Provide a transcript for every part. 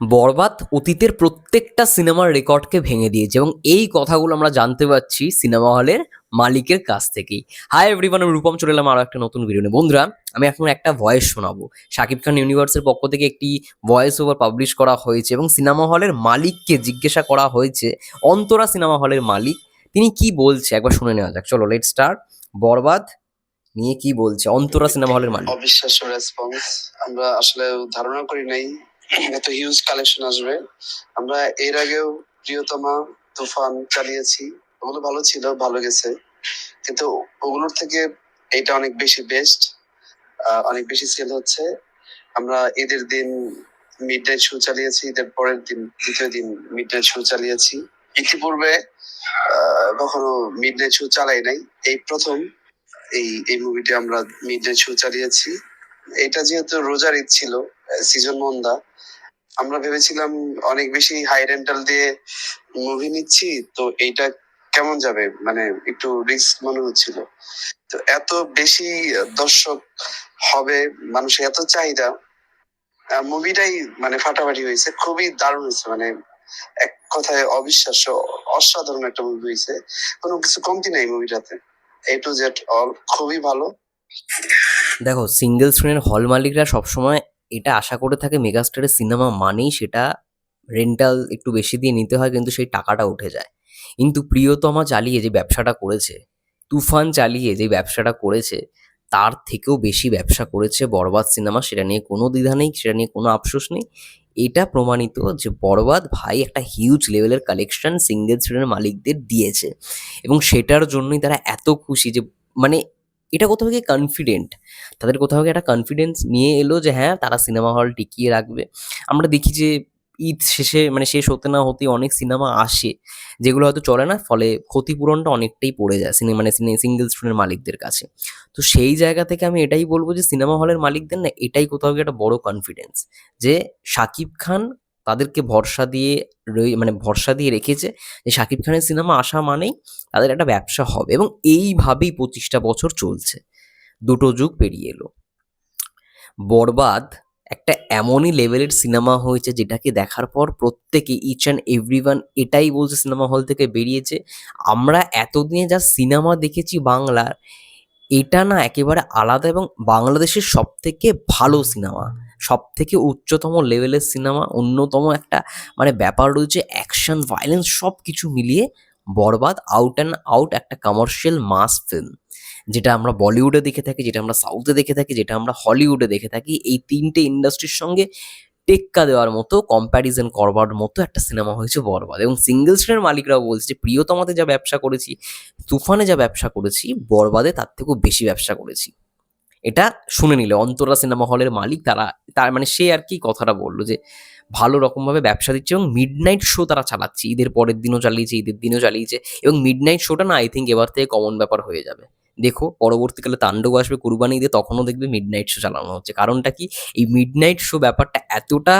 বরবাদ অতীতের প্রত্যেকটা সিনেমার রেকর্ডকে ভেঙে দিয়েছে এবং এই কথাগুলো আমরা জানতে পারছি সিনেমা হলের মালিকের কাছ থেকেই। হাই এভরিওয়ান আমি রূপম চলে এলাম আরও একটা নতুন ভিডিও নিয়ে। বন্ধুরা, আমি এখন একটা ভয়েস শোনাবো। শাকিব খান ইউনিভার্সের পক্ষ থেকে একটি ভয়েস ওভার পাবলিশ করা হয়েছে এবং সিনেমা হলের মালিককে জিজ্ঞাসা করা হয়েছে অন্তরা সিনেমা হলের মালিক। তিনি কি বলছে? একবার শুনে নেওয়া যাক। চলো লেট স্টার্ট বরবাদ নিয়ে কি বলছে? অন্তরা সিনেমা হলের মালিক। অবিশ্বাস্য রেসপন্স আমরা আসলে ধারণা করি নাই এত হিউজ কালেকশন আসবে। আমরা এর আগেও প্রিয়তমা তুফান চালিয়েছি। ওগুলো ভালো ছিল, ভালো গেছে। কিন্তু ওগুলোর থেকে এটা অনেক বেশি বেস্ট অনেক বেশি সেল হচ্ছে। আমরা ঈদের দিন মিড নাইট শো চালিয়েছি, ঈদের পরের দিন, দ্বিতীয় দিন মিড নাইট শো চালিয়েছি। ইতিপূর্বে কখনো মিড নাইট শো চালাই নাই। এই প্রথম এই এই মুভিটা আমরা মিড নাইট শো চালিয়েছি। এটা যেহেতু রোজার ঈদ ছিল সিজন মন্দা, আমরা ভেবেছিলাম অনেক বেশি হাই রেন্টাল দিয়ে মুভি নিচ্ছি, তো এইটা কেমন যাবে? মানে একটু রিস্ক মনে হচ্ছিল। তো এত বেশি দর্শক হবে, মানুষের এত চাহিদা মুভিটাই মানে ফাটাফাটি হয়েছে, খুবই দারুণ হয়েছে। মানে এক কথায় অবিশ্বাস্য, অসাধারণ একটা মুভি হয়েছে। কোনো কিছু কমতি নাই মুভিটাতে এ টু জেড অল খুবই ভালো। দেখো সিঙ্গেল স্ক্রিনের হল মালিকরা সবসময় এটা আশা করে থাকে মেগাস্টারের সিনেমা মানেই সেটা রেন্টাল একটু বেশি দিয়ে নিতে হয়, কিন্তু সেই টাকাটা উঠে যায়। কিন্তু প্রিয়তমা চালিয়ে যে ব্যবসাটা করেছে, তুফান চালিয়ে যে ব্যবসাটা করেছে, তার থেকেও বেশি ব্যবসা করেছে বরবাদ সিনেমা সেটা নিয়ে কোনো দ্বিধা নেই, সেটা নিয়ে কোনো আফসোস নেই। এটা প্রমাণিত যে বরবাদ ভাই একটা হিউজ লেভেলের কালেকশন সিঙ্গেল স্ক্রিনের মালিকদের দিয়েছে। এবং সেটার জন্যই তারা এত খুশি যে মানে এটা কোথাও গিয়ে কনফিডেন্ট তাদের কোথাও গিয়ে একটা কনফিডেন্স নিয়ে এলো যে হ্যাঁ তারা সিনেমা হল টিকিয়ে রাখবে। আমরা দেখি যে ঈদ শেষে মানে শেষ হতে না হতেই অনেক সিনেমা আসে, যেগুলো হয়তো চলে না, ফলে ক্ষতিপূরণটা অনেকটাই পড়ে যায় সিনেমা মানে সিঙ্গেল স্ক্রিনের মালিকদের কাছে। তো সেই জায়গা থেকে আমি এটাই বলব যে সিনেমা হলের মালিকদের না, এটাই কোথাও গিয়ে একটা বড় কনফিডেন্স যে শাকিব খান তাদেরকে ভরসা দিয়ে মানে ভরসা দিয়ে রেখেছে যে শাকিব খানের সিনেমা আসা মানেই তাদের একটা ব্যবসা হবে এবং এইভাবেই পঁচিশটা বছর চলছে। দুটো যুগ পেরিয়ে এলো। বরবাদ একটা এমনই লেভেলের সিনেমা হয়েছে যেটাকে দেখার পর প্রত্যেকে ইচ অ্যান্ড এভরিওয়ান এটাই বলছে সিনেমা হল থেকে বেরিয়েছে। আমরা এতদিনে যা সিনেমা দেখেছি বাংলার, এটা না একেবারে আলাদা এবং বাংলাদেশের সব থেকে ভালো সিনেমা। সব থেকে উচ্চতম লেভেলের সিনেমা অন্যতম একটা মানে ব্যাপার রয়েছে অ্যাকশন ভায়োলেন্স সব কিছু মিলিয়ে বরবাদ আউট অ্যান্ড আউট একটা কমার্শিয়াল মাস ফিল্ম যেটা আমরা বলিউডে দেখে থাকি, যেটা আমরা সাউথে দেখে থাকি, যেটা আমরা হলিউডে দেখে থাকি, এই তিনটে ইন্ডাস্ট্রির সঙ্গে টেক্কা দেওয়ার মতো কম্প্যারিজন করবার মতো একটা সিনেমা হয়েছে বরবাদ। এবং সিঙ্গেল স্ক্রিনের মালিকরাও বলছে যে, প্রিয়তমাতে যা ব্যবসা করেছি, তুফানে যা ব্যবসা করেছি, বরবাদে তার থেকেও বেশি ব্যবসা করেছি। এটা শুনে নিলে। অন্তরা সিনেমা হলের মালিক তারা, তার মানে সে আর কি কথাটা বলল যে, ভালো রকমভাবে ব্যবসা দিচ্ছে এবং মিড নাইট শো তারা চালাচ্ছে। ঈদের পরের দিনও চালিয়েছে, ঈদের দিনও চালিয়েছে এবং মিড নাইট শোটা না আই থিঙ্ক এবার থেকে কমন ব্যাপার হয়ে যাবে। দেখো পরবর্তীকালে তাণ্ডব আসবে, কুরবানি দিয়ে তখনও দেখবে মিড নাইট শো চালানো হচ্ছে। কারণটা কি? এই মিড নাইট শো ব্যাপারটা এতটা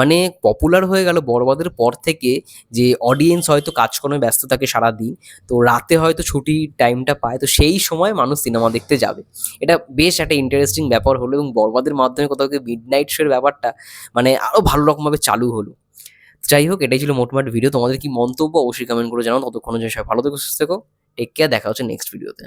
মানে পপুলার হয়ে গেল বরবাদের পর থেকে যে অডিয়েন্স হয়তো কাজকর্মে ব্যস্ত থাকে সারাদিন, তো রাতে হয়তো ছুটির টাইমটা পায়, তো সেই সময় মানুষ সিনেমা দেখতে যাবে। এটা বেশ একটা ইন্টারেস্টিং ব্যাপার হলো এবং বরবাদের মাধ্যমে কোথাও মিড নাইট শোর ব্যাপারটা মানে আরও ভালো রকমভাবে চালু হলো। যাই হোক, এটাই ছিল মোটমাট ভিডিও তোমাদের কি মন্তব্য অবশ্যই কমেন্ট করে জানাও। ততক্ষণ জন্য সবাই ভালো থেকো, সুস্থ থেকো। টেক কেয়ার দেখা হচ্ছে নেক্সট ভিডিওতে